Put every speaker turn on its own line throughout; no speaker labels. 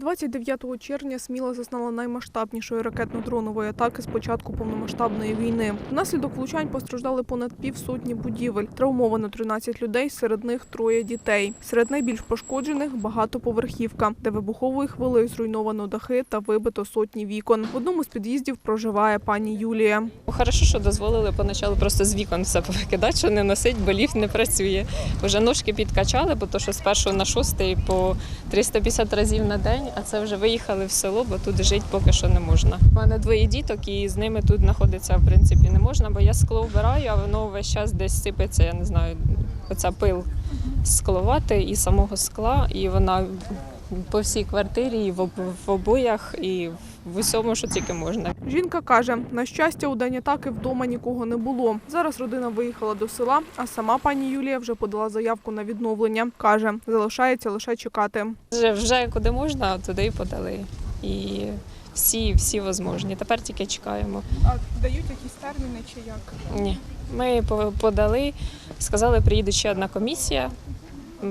29 червня Сміла зазнала наймасштабнішої ракетно-дронової атаки з початку повномасштабної війни. Внаслідок влучань постраждали понад півсотні будівель. Травмовано 13 людей, серед них троє дітей. Серед найбільш пошкоджених багатоповерхівка, де вибуховою хвилею зруйновано дахи та вибито сотні вікон. В одному з під'їздів проживає пані Юлія.
Хорошо, що дозволили поначалу просто з вікон все повикидати, що не носить, бо ліфт не працює. Вже ножки підкачали, бо то що з першого на шостий по 350 разів на день, а це вже виїхали в село, бо тут жити поки що не можна. У мене двоє діток, і з ними тут знаходитися в принципі не можна, бо я скло вбираю, а воно весь час десь сипеться, я не знаю, оця пил скловати і самого скла, і вона по всій квартирі, і в об- в обоях, і в усьому, що тільки можна.
Жінка каже, на щастя, у день атаки вдома нікого не було. Зараз родина виїхала до села, а сама пані Юлія вже подала заявку на відновлення. Каже, залишається лише чекати.
Вже, вже куди можна, туди і подали. І всі, всі возможні. Тепер тільки чекаємо.
А дають якісь терміни чи як?
Ні. Ми по- подали, сказали, приїде ще одна комісія,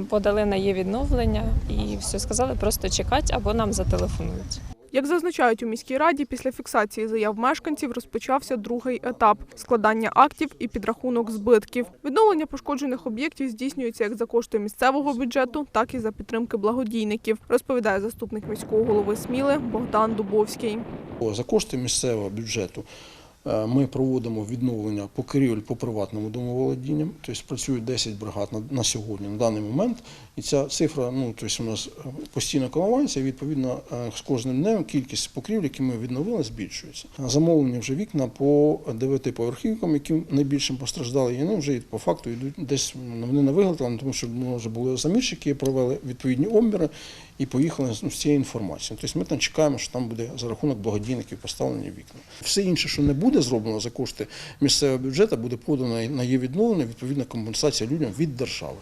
подали на її відновлення і все, сказали просто чекати або нам зателефонують.
Як зазначають у міській раді, після фіксації заяв мешканців розпочався другий етап складання актів і підрахунок збитків. Відновлення пошкоджених об'єктів здійснюється як за кошти місцевого бюджету, так і за підтримки благодійників, розповідає заступник міського голови Сміли Богдан Дубовський.
За кошти місцевого бюджету ми проводимо відновлення покрівель по приватному домоволодінням. Тобто працюють 10 бригад на, на сьогодні, на даний момент. І ця цифра ну, тобто у нас е, постійно коливається, і відповідно е, з кожним днем кількість покрівель, які ми відновили, збільшується. Замовлені вже вікна по 9 поверхівкам, які найбільшим постраждали, і вони вже по факту йдуть десь вони не виготовлені, тому що ну, вже були замірщики, провели відповідні обміри і поїхали ну, з цією інформацією. Тобто ми там чекаємо, що там буде за рахунок благодійників поставлені вікна. Все інше, що не буде зроблено за кошти місцевого бюджету, буде подано на її відновлення, відповідна компенсація людям від держави.